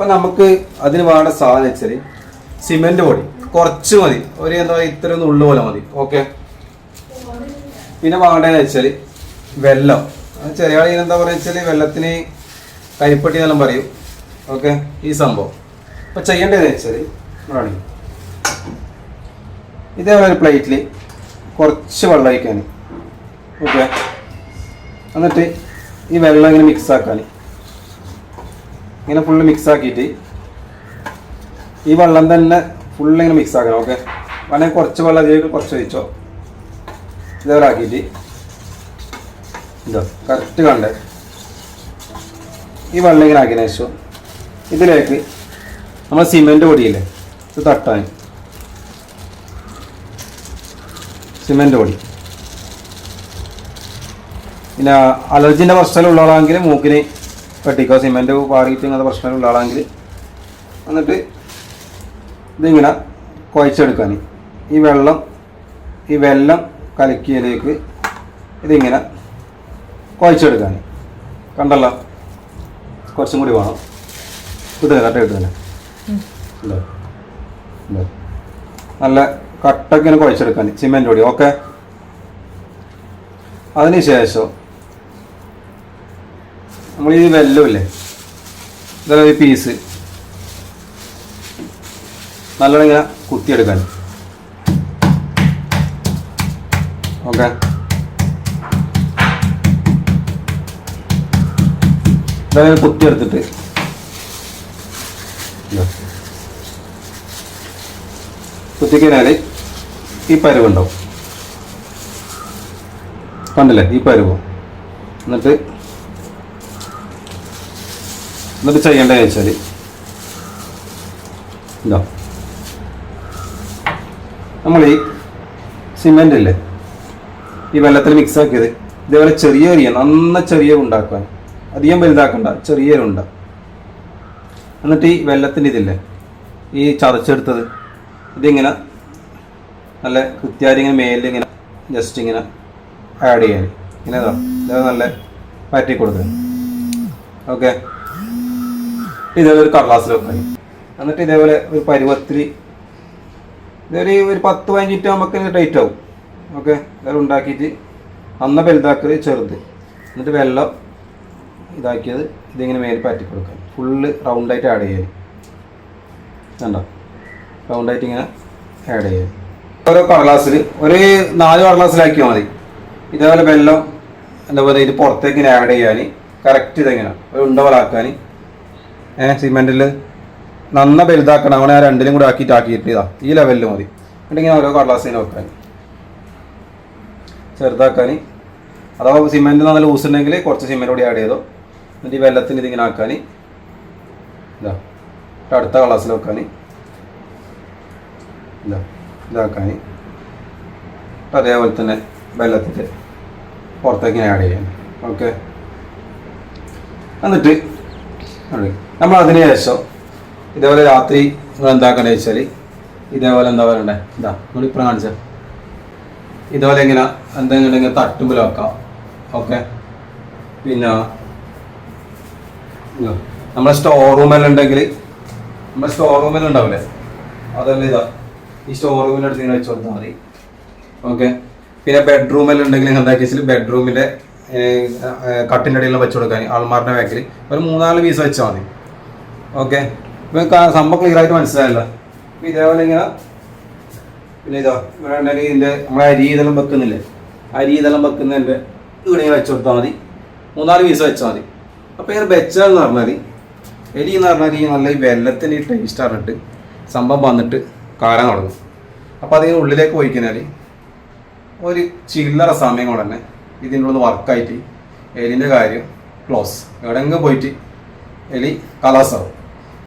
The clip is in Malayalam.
അപ്പൊ നമുക്ക് അതിന് വേണ്ട സാധനം വെച്ചാൽ സിമെന്റ് പൊടി. കുറച്ച് മതി. ഒരു എന്താ പറയുക ഇത്ര ഉള്ളു പോലെ മതി. ഓക്കെ പിന്നെ വേണ്ടതെന്ന് വെച്ചാൽ വെള്ളം. ചെറിയ ആൾ എന്താ പറയുക വെച്ചാൽ വെള്ളത്തിന് കരിപ്പട്ടി എന്നെല്ലാം പറയും. ഓക്കെ ഈ സംഭവം. അപ്പൊ ചെയ്യേണ്ടതെന്ന് വെച്ചാൽ ഇവിടെയാണ്. ഇതേപോലെ ഒരു പ്ലേറ്റിൽ കുറച്ച് വെള്ളം ഒഴിക്കാൻ ഓക്കെ എന്നിട്ട് ഈ വെള്ളം ഇങ്ങനെ മിക്സ് ആക്കാൻ ഇങ്ങനെ ഫുള്ള് മിക്സ് ആക്കിയിട്ട് ഈ വെള്ളം തന്നെ ഫുള്ള് ഇങ്ങനെ മിക്സ് ആക്കണം ഓക്കെ വേണമെങ്കിൽ കുറച്ച് വെള്ളം അതിലേക്ക് കുറച്ച് ഒഴിച്ചോ? ഇതേപോലെ ആക്കിയിട്ട് ഇതോ കറക്റ്റ് കണ്ടേ? ഈ വെള്ളം ഇങ്ങനെ ആക്കിയതിനു ശേഷം ഇതിലേക്ക് നമ്മൾ സിമെന്റ് പൊടിയില്ലേ ഇത് തട്ടാൻ. സിമെന്റ് പൊടി. പിന്നെ അലർജിന്റെ പ്രശ്നമുള്ള ആളാണെങ്കിൽ മൂക്കിന് പെട്ടിക്കോ സിമെന്റ് പാറിയിട്ട് ഇങ്ങനത്തെ പ്രശ്നമുള്ള ആളാണെങ്കിൽ എന്നിട്ട് ഇതിങ്ങനെ കുഴച്ചെടുക്കാൻ ഈ വെള്ളം ഈ വെള്ളം കലക്കിയതിലേക്ക് ഇതിങ്ങനെ കുഴച്ചെടുക്കാൻ കണ്ടല്ലോ? കുറച്ചും കൂടി വേണം. കിട്ടുന്നില്ല കട്ട ഇട്ട്? ഉണ്ടോ? നല്ല കട്ടക്ക് ഇങ്ങനെ കുഴച്ചെടുക്കാൻ സിമെന്റ് പൊടി ഓക്കെ അതിനുശേഷം നമ്മൾ ഈ വെല്ലമില്ലേ ഇതൊരു ഒരു പീസ് നല്ലോണം ഇങ്ങനെ കുത്തിയെടുക്കാൻ ഓക്കെ. ഇതങ്ങനെ കുത്തിയെടുത്തിട്ട്. കുത്തിക്കഴിഞ്ഞാൽ ഈ പരുവുണ്ടാവും. കണ്ടില്ലേ? ഈ പരുവ്. എന്നിട്ട് എന്നിട്ട് ചെയ്യേണ്ടതെന്ന് വെച്ചാൽ ഇതാ. നമ്മൾ ഈ സിമെന്റ് ഇല്ലേ? ഈ വെള്ളത്തിൽ മിക്സ് ആക്കിയത്. ഇതേപോലെ ചെറിയ അരിയ നന്ന ചെറിയ ഉണ്ടാക്കാൻ അധികം വലുതാക്കണ്ട ചെറിയ ഉണ്ട. എന്നിട്ട് ഈ വെള്ളത്തിന്റെ ഇതില്ലേ? ഈ ചതച്ചെടുത്തത്. ഇതിങ്ങനെ നല്ല കൃത്യമായിട്ട് ഇങ്ങനെ മേലിൽ ഇങ്ങനെ ജസ്റ്റ് ഇങ്ങനെ ആഡ് ചെയ്യാൻ. ഇങ്ങനെ നല്ല പാറ്റി കൊടുക്കുക ഓക്കെ ഇതേപോലെ ഒരു കടലാസിൽ എന്നിട്ട് ഇതേപോലെ ഒരു പരുവത്തിൽ ഇതൊരു ഒരു പത്ത് പതിനഞ്ച് നമുക്ക് ടൈറ്റ് ആവും. ഓക്കെ? ഇതെല്ലാം ഉണ്ടാക്കിയിട്ട് അന്ന വലുതാക്കൽ ചെറുത്. എന്നിട്ട് വെള്ളം ഇതാക്കിയത് ഇതിങ്ങനെ മേലെ പറ്റി കൊടുക്കാം ഫുള്ള് റൗണ്ടായിട്ട് ആഡ് ചെയ്യാൻ വേണ്ട റൗണ്ടായിട്ട് ഇങ്ങനെ ആഡ് ചെയ്യാൻ ഓരോ കടലാസിൽ ഒരു നാല് കടലാസിലാക്കിയാൽ മതി. ഇതേപോലെ വെള്ളം എന്താ പറയുക ഇത് പുറത്തേക്ക് ആഡ് ചെയ്യാൻ കറക്റ്റ് ഇതെങ്ങനെ. ഒരു ഉണ്ട പോലെ ആക്കാൻ ഏഹ് സിമെന്റിൽ നന്ന വലുതാക്കണം. അവനെ ആ രണ്ടിലും കൂടെ ആക്കിയിട്ട് ആക്കിയിട്ട് ഇതാ ഈ ലെവലിൽ മതി. എന്നിട്ടിങ്ങനെ ഓരോ കടലാസിനെ വെക്കാൻ ചെറുതാക്കാൻ അഥവാ സിമെന്റ് നല്ല ലൂസ് ഉണ്ടെങ്കിൽ കുറച്ച് സിമെന്റ് കൂടി ആഡ് ചെയ്തോ. എന്നിട്ട് ഈ വെള്ളത്തിന് ഇതിങ്ങനെ ആക്കാൻ ഇതാ. അടുത്ത കളാസിൽ വെക്കാൻ ഇതാ. ഇതാക്കാൻ അതേപോലെ തന്നെ വെള്ളത്തിൽ പുറത്തേക്ക് ആഡ് ചെയ്യാൻ ഓക്കെ എന്നിട്ട് നമ്മൾ അതിന് ശേഷം ഇതേപോലെ രാത്രി നിങ്ങൾ എന്താക്കണേ വെച്ചാൽ ഇതേപോലെ എന്താ പറയണ്ടേ? ഇതാ ഇപ്പം കാണിച്ച ഇതേപോലെ ഇങ്ങനെ എന്തെങ്കിലും ഇങ്ങനെ തട്ടുമ്പിൽ വെക്കാം. ഓക്കെ? പിന്നെ നമ്മളെ സ്റ്റോർ റൂമെല്ലാം ഉണ്ടെങ്കിൽ നമ്മുടെ സ്റ്റോർ റൂമെല്ലാം ഉണ്ടാവില്ലേ? അതല്ല ഇതാ ഈ സ്റ്റോർ റൂമിന്റെ അടുത്ത് ഇങ്ങനെ വെച്ച് കൊടുത്താൽ മതി. ഓക്കെ? പിന്നെ ബെഡ്റൂമെല്ലാം ഉണ്ടെങ്കിൽ നിങ്ങൾ എന്താക്കി വെച്ചാൽ ബെഡ്റൂമിന്റെ കട്ടിന്റെ അടിയിൽ വെച്ച് കൊടുക്കാൻ ആൾമാറിന്റെ ബാക്കിൽ ഒരു മൂന്നാൽ പീസ് വെച്ചാൽ മതി. ഓക്കെ ഇപ്പം സംഭവം ക്ലിയർ ആയിട്ട് മനസ്സിലായല്ലോ. അപ്പം ഇതേപോലെ ഇങ്ങനെ പിന്നെ ഇതോ ഇവിടെ ഉണ്ടെങ്കിൽ ഇതിന്റെ നമ്മളെ അരി ഇതെല്ലാം വെക്കുന്നില്ലേ? അരി ഇതെല്ലാം വെക്കുന്നതിന്റെ ഇവിടെ വെച്ച് കൊടുത്താൽ മതി. മൂന്നാൽ പീസ് വെച്ചാൽ മതി. അപ്പോൾ ഇങ്ങനെ വെച്ചതെന്ന് പറഞ്ഞാൽ എലി എന്ന് പറഞ്ഞാൽ ഈ നല്ല ഈ വെല്ലത്തിന്റെ ഈ ടേസ്റ്റ് അറിഞ്ഞിട്ട് സംഭവം വന്നിട്ട് കാരം തുടങ്ങും. അപ്പോൾ അതിന് ഉള്ളിലേക്ക് പോയി കഴിഞ്ഞാൽ ഒരു ചില്ലറ സമയം കൊണ്ട് തന്നെ ഇതിന്റെ വർക്കായിട്ട് എലിന്റെ കാര്യം ക്ലോസ് എവിടെയെങ്കിലും പോയിട്ട് എലി കലാസാവും